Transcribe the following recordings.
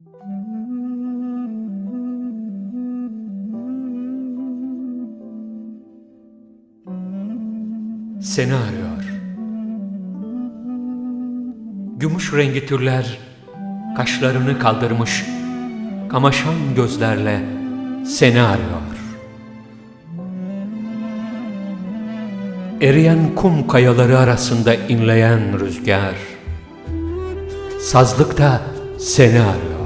Seni arıyor. Gümüş rengi türler kaşlarını kaldırmış, kamaşan gözlerle seni arıyor. Eriyen kum kayaları arasında inleyen rüzgar, sazlıkta seni arıyor.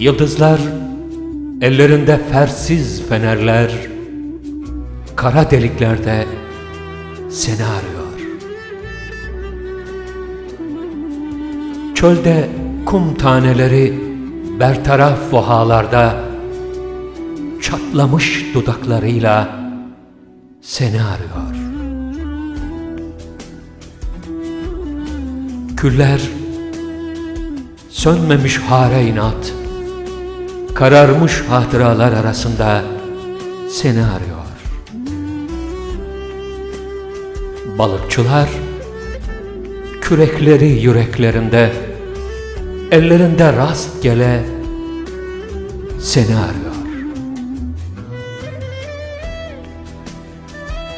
Yıldızlar, ellerinde fersiz fenerler, kara deliklerde seni arıyor. Çölde kum taneleri bertaraf vahalarda çatlamış dudaklarıyla seni arıyor. Küller sönmemiş hare inat, kararmış hatıralar arasında seni arıyor. Balıkçılar kürekleri yüreklerinde, ellerinde rastgele seni arıyor.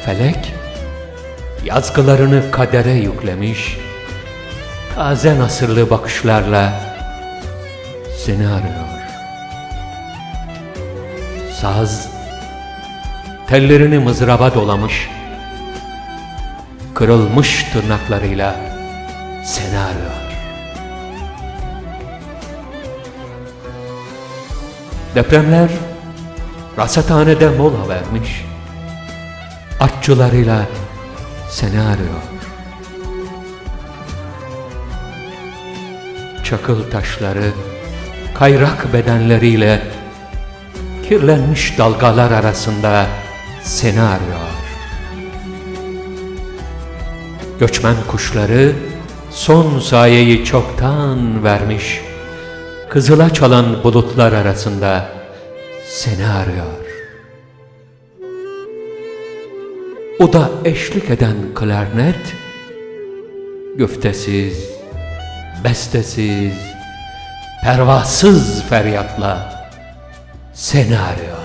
Felek yazgılarını kadere yüklemiş, taze nasırlı bakışlarla seni arıyor. Saz tellerini mızraba dolamış, kırılmış tırnaklarıyla seni arıyor. Depremler rasathanede mola vermiş, atçılarıyla seni arıyor. Çakıl taşları kayrak bedenleriyle kirlenmiş dalgalar arasında seni arıyor. Göçmen kuşları son sayeyi çoktan vermiş. Kızıla çalan bulutlar arasında seni arıyor. O da eşlik eden klarnet, güftesiz, bestesiz, pervasız feryatla seni arıyor.